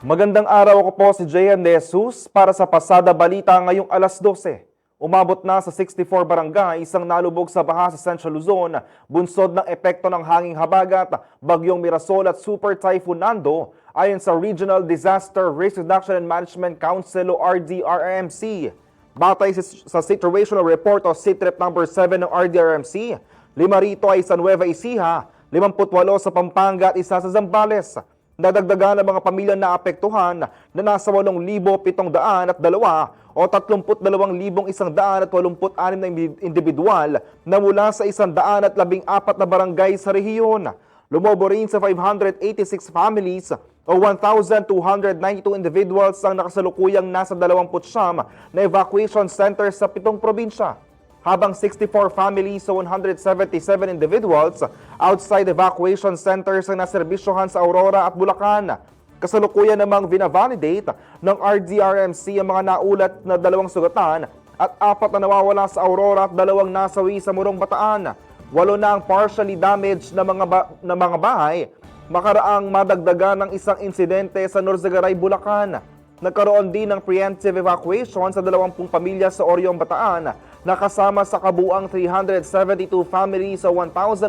Magandang araw ko po si JN De Jesus para sa Pasada Balita ngayong alas 12. Umabot na sa 64 barangay isang nalubog sa baha sa Central Luzon, bunsod ng epekto ng hanging habagat, bagyong Mirasol at Super Typhoon Nando ayon sa Regional Disaster Risk Reduction and Management Council o RDRMC. Batay sa- sa Situational Report o SITREP number 7 ng RDRMC, lima rito ay sa Nueva Ecija, 58 sa Pampanga at isa sa Zambales. Nadagdagan ang mga pamilya na apektuhan na nasa 8,700 at dalawa o 32,186 na indi- individual na mula sa 114 na barangay sa rehiyon. Lumobo rin sa 586 families o 1,292 individuals ang nakasalukuyang nasa 29 na evacuation centers sa pitong probinsya habang 64 families o 177 individuals outside evacuation centers ang naserbisyohan sa Aurora at Bulacan. Kasalukuyan namang vinavalidate ng RDRMC ang mga naulat na dalawang sugatan at apat na nawawala sa Aurora at dalawang nasawi sa Murong Bataan. Walo na ang partially damaged na mga, ba- na mga bahay. Makaraang madagdagan ng isang insidente sa Norzagaray, Bulacan. Nagkaroon din ng preemptive evacuation sa 20 pamilya sa Oriong Bataan na kasama sa kabuang 372 families sa 1,101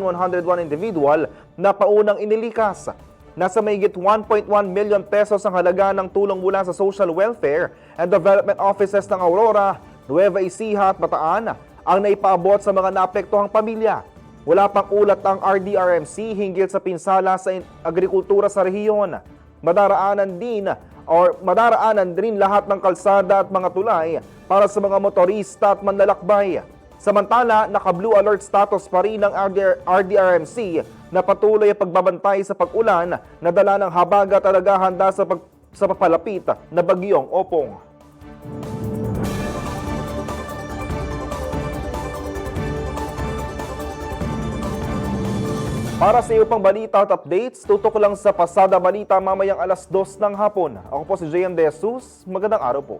individual na paunang inilikas. Nasa mayigit 1.1 million pesos ang halaga ng tulong mula sa Social Welfare and Development Offices ng Aurora, Nueva Ecija at Bataan ang naipaabot sa mga naapektuhang pamilya. Wala pang ulat ang RDRMC hinggil sa pinsala sa agrikultura sa rehiyon. Madaraanan din or madaraanan din lahat ng kalsada at mga tulay para sa mga motorista at manlalakbay. Samantala, naka-blue alert status pa rin ng RDR RDRMC na patuloy ang pagbabantay sa pag-ulan na dala ng habagat talaga handa sa, pag, sa papalapit na bagyong opong. Para sa iyo pang balita at updates, tutok lang sa Pasada Balita mamayang alas 2 ng hapon. Ako po si JM De Jesus. Magandang araw po.